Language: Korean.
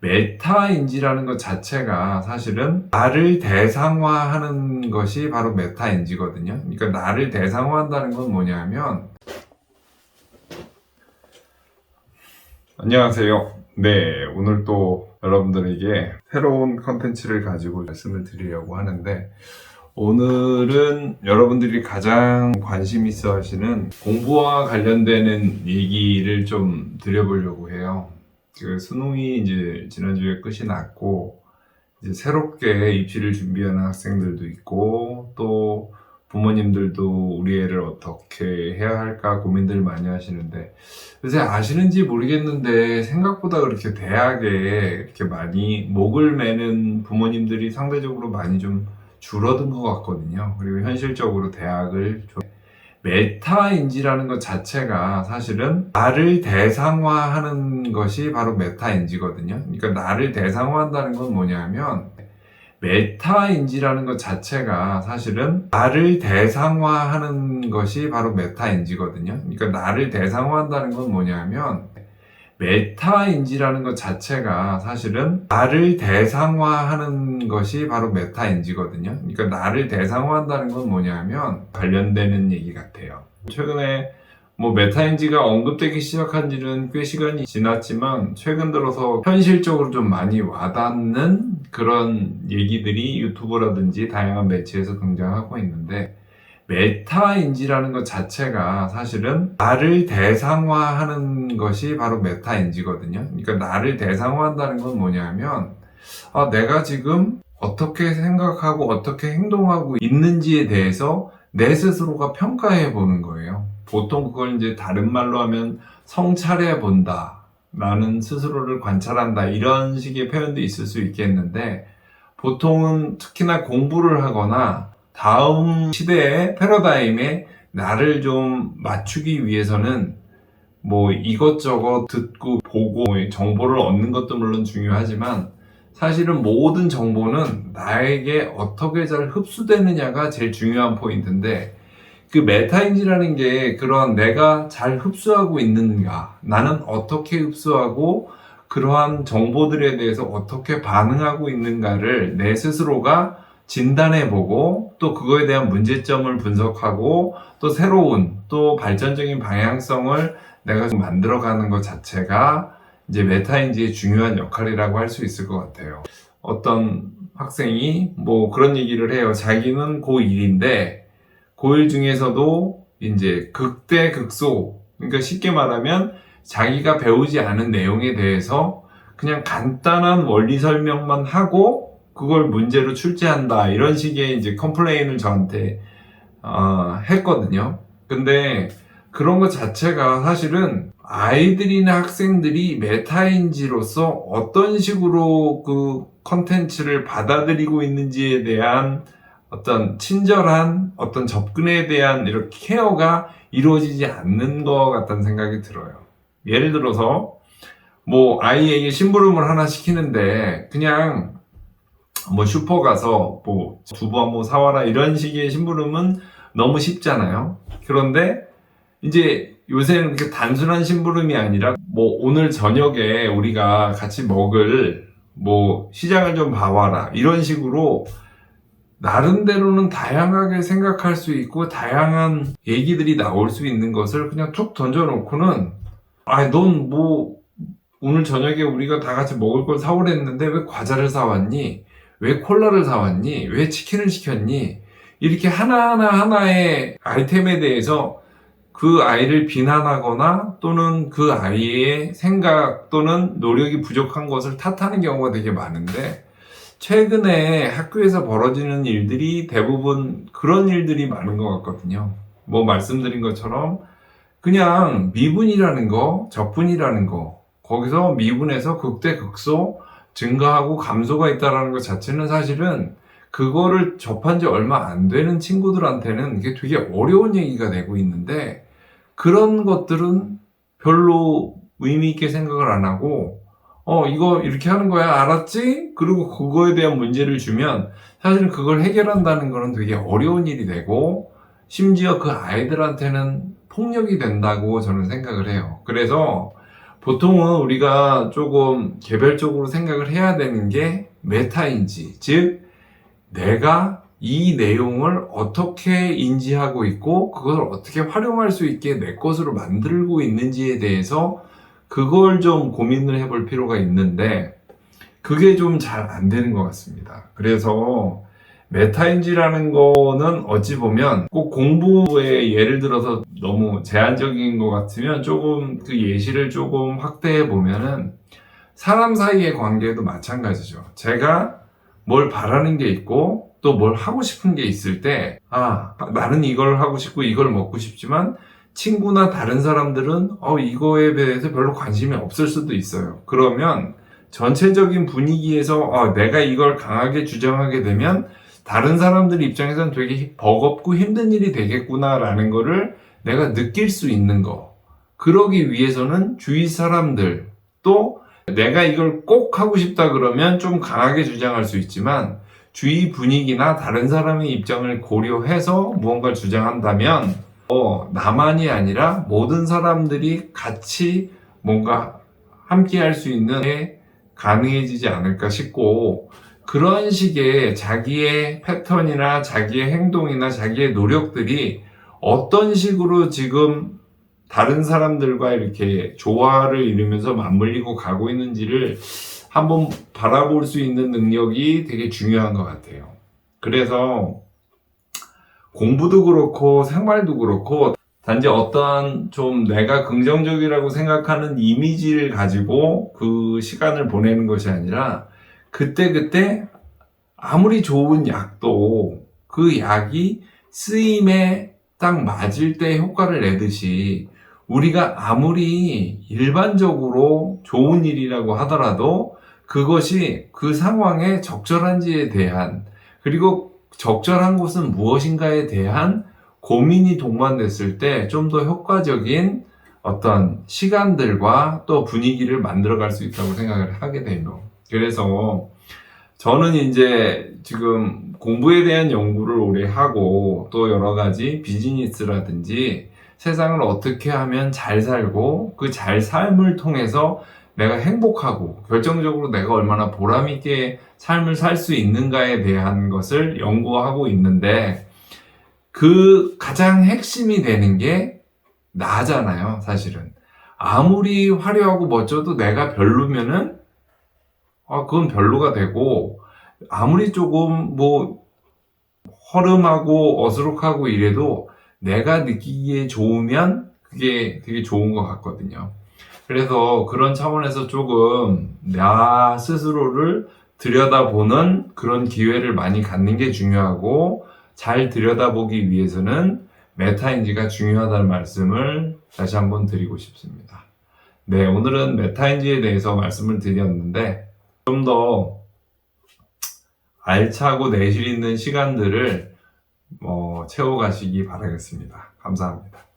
메타인지라는 것 자체가 사실은 나를 대상화하는 것이 바로 메타인지거든요. 그러니까 나를 대상화한다는 건 뭐냐면 안녕하세요. 네, 오늘 또 여러분들에게 새로운 컨텐츠를 가지고 말씀을 드리려고 하는데 오늘은 여러분들이 가장 관심 있어 하시는 공부와 관련되는 얘기를 좀 드려보려고 해요. 그 수능이 이제 지난주에 끝이 났고 이제 새롭게 입시를 준비하는 학생들도 있고 또 부모님들도 우리 애를 어떻게 해야 할까 고민들 많이 하시는데 요새 아시는지 모르겠는데 생각보다 그렇게 대학에 이렇게 많이 목을 매는 부모님들이 상대적으로 많이 좀 줄어든 것 같거든요. 그리고 현실적으로 대학을 좀 메타인지라는 것 자체가 사실은 나를 대상화하는 것이 바로 메타인지거든요. 그러니까 나를 대상화한다는 건 뭐냐면 메타인지라는 것 자체가 사실은 나를 대상화하는 것이 바로 메타인지거든요. 그러니까 나를 대상화한다는 건 뭐냐면 메타인지라는 것 자체가 사실은 나를 대상화하는 것이 바로 메타인지거든요. 그러니까 나를 대상화한다는 건 뭐냐면 관련되는 얘기 같아요. 최근에 뭐 메타인지가 언급되기 시작한 지는 꽤 시간이 지났지만 최근 들어서 현실적으로 좀 많이 와닿는 그런 얘기들이 유튜브라든지 다양한 매체에서 등장하고 있는데 메타인지라는 것 자체가 사실은 나를 대상화하는 것이 바로 메타인지거든요. 그러니까 나를 대상화한다는 건 뭐냐면 아, 내가 지금 어떻게 생각하고 어떻게 행동하고 있는지에 대해서 내 스스로가 평가해 보는 거예요. 보통 그걸 이제 다른 말로 하면 성찰해 본다. 라는 스스로를 관찰한다. 이런 식의 표현도 있을 수 있겠는데, 보통은 특히나 공부를 하거나 다음 시대의 패러다임에 나를 좀 맞추기 위해서는 뭐 이것저것 듣고 보고 정보를 얻는 것도 물론 중요하지만 사실은 모든 정보는 나에게 어떻게 잘 흡수되느냐가 제일 중요한 포인트인데 그 메타인지라는 게 그런 내가 잘 흡수하고 있는가, 나는 어떻게 흡수하고 그러한 정보들에 대해서 어떻게 반응하고 있는가를 내 스스로가 진단해 보고 또 그거에 대한 문제점을 분석하고 또 새로운 또 발전적인 방향성을 내가 좀 만들어가는 것 자체가 이제 메타인지의 중요한 역할이라고 할 수 있을 것 같아요. 어떤 학생이 뭐 그런 얘기를 해요. 자기는 고1인데 고1 중에서도 이제 극대 극소 그러니까 쉽게 말하면 자기가 배우지 않은 내용에 대해서 그냥 간단한 원리 설명만 하고 그걸 문제로 출제한다 이런 식의 이제 컴플레인을 저한테 어, 했거든요. 근데 그런 것 자체가 사실은 아이들이나 학생들이 메타인지로서 어떤 식으로 그 컨텐츠를 받아들이고 있는지에 대한 어떤 친절한 어떤 접근에 대한 이렇게 케어가 이루어지지 않는 것 같다는 생각이 들어요. 예를 들어서 뭐 아이에게 심부름을 하나 시키는데 그냥 뭐 슈퍼 가서 뭐 두부 한번 사와라 이런 식의 심부름은 너무 쉽잖아요. 그런데 이제 요새는 그렇게 단순한 심부름이 아니라 뭐 오늘 저녁에 우리가 같이 먹을 뭐 시장을 좀 봐와라 이런 식으로 나름대로는 다양하게 생각할 수 있고 다양한 얘기들이 나올 수 있는 것을 그냥 툭 던져놓고는 아넌 뭐 오늘 저녁에 우리가 다 같이 먹을 걸 사오랬는데 왜 과자를 사왔니? 왜 콜라를 사왔니? 왜 치킨을 시켰니? 이렇게 하나하나 하나의 아이템에 대해서 그 아이를 비난하거나 또는 그 아이의 생각 또는 노력이 부족한 것을 탓하는 경우가 되게 많은데 최근에 학교에서 벌어지는 일들이 대부분 그런 일들이 많은 것 같거든요. 뭐 말씀드린 것처럼 그냥 미분이라는 거, 적분이라는 거, 거기서 미분에서 극대 극소 증가하고 감소가 있다라는 것 자체는 사실은 그거를 접한 지 얼마 안 되는 친구들한테는 이게 되게 어려운 얘기가 되고 있는데 그런 것들은 별로 의미 있게 생각을 안 하고 어 이거 이렇게 하는 거야 알았지? 그리고 그거에 대한 문제를 주면 사실은 그걸 해결한다는 거는 되게 어려운 일이 되고 심지어 그 아이들한테는 폭력이 된다고 저는 생각을 해요. 그래서 보통은 우리가 조금 개별적으로 생각을 해야 되는 게 메타인지, 즉, 내가 이 내용을 어떻게 인지하고 있고, 그것을 어떻게 활용할 수 있게 내 것으로 만들고 있는지에 대해서 그걸 좀 고민을 해볼 필요가 있는데, 그게 좀 잘 안 되는 것 같습니다. 그래서 메타인지라는 거는 어찌 보면 꼭 공부에 예를 들어서 너무 제한적인 것 같으면 조금 그 예시를 조금 확대해 보면은 사람 사이의 관계도 마찬가지죠. 제가 뭘 바라는 게 있고 또 뭘 하고 싶은 게 있을 때, 아, 나는 이걸 하고 싶고 이걸 먹고 싶지만 친구나 다른 사람들은 어, 이거에 대해서 별로 관심이 없을 수도 있어요. 그러면 전체적인 분위기에서 어, 내가 이걸 강하게 주장하게 되면 다른 사람들 입장에서는 되게 버겁고 힘든 일이 되겠구나라는 거를 내가 느낄 수 있는 거. 그러기 위해서는 주위 사람들 또 내가 이걸 꼭 하고 싶다 그러면 좀 강하게 주장할 수 있지만 주위 분위기나 다른 사람의 입장을 고려해서 무언가를 주장한다면 어, 나만이 아니라 모든 사람들이 같이 뭔가 함께 할 수 있는 게 가능해지지 않을까 싶고 그런 식의 자기의 패턴이나 자기의 행동이나 자기의 노력들이 어떤 식으로 지금 다른 사람들과 이렇게 조화를 이루면서 맞물리고 가고 있는지를 한번 바라볼 수 있는 능력이 되게 중요한 것 같아요. 그래서 공부도 그렇고 생활도 그렇고 단지 어떠한 좀 내가 긍정적이라고 생각하는 이미지를 가지고 그 시간을 보내는 것이 아니라 그때그때 아무리 좋은 약도 그 약이 쓰임에 딱 맞을 때 효과를 내듯이 우리가 아무리 일반적으로 좋은 일이라고 하더라도 그것이 그 상황에 적절한지에 대한 그리고 적절한 곳은 무엇인가에 대한 고민이 동반됐을 때 좀 더 효과적인 어떤 시간들과 또 분위기를 만들어갈 수 있다고 생각을 하게 돼요. 그래서 저는 이제 지금 공부에 대한 연구를 오래 하고 또 여러 가지 비즈니스라든지 세상을 어떻게 하면 잘 살고 그 잘 삶을 통해서 내가 행복하고 결정적으로 내가 얼마나 보람있게 삶을 살 수 있는가에 대한 것을 연구하고 있는데 그 가장 핵심이 되는 게 나잖아요, 사실은. 아무리 화려하고 멋져도 내가 별로면은, 아, 그건 별로가 되고, 아무리 조금 뭐, 허름하고 어수룩하고 이래도 내가 느끼기에 좋으면 그게 되게 좋은 것 같거든요. 그래서 그런 차원에서 조금 나 스스로를 들여다보는 그런 기회를 많이 갖는 게 중요하고, 잘 들여다보기 위해서는 메타인지가 중요하다는 말씀을 다시 한번 드리고 싶습니다. 네, 오늘은 메타인지에 대해서 말씀을 드렸는데 좀 더 알차고 내실 있는 시간들을 어, 채워가시기 바라겠습니다. 감사합니다.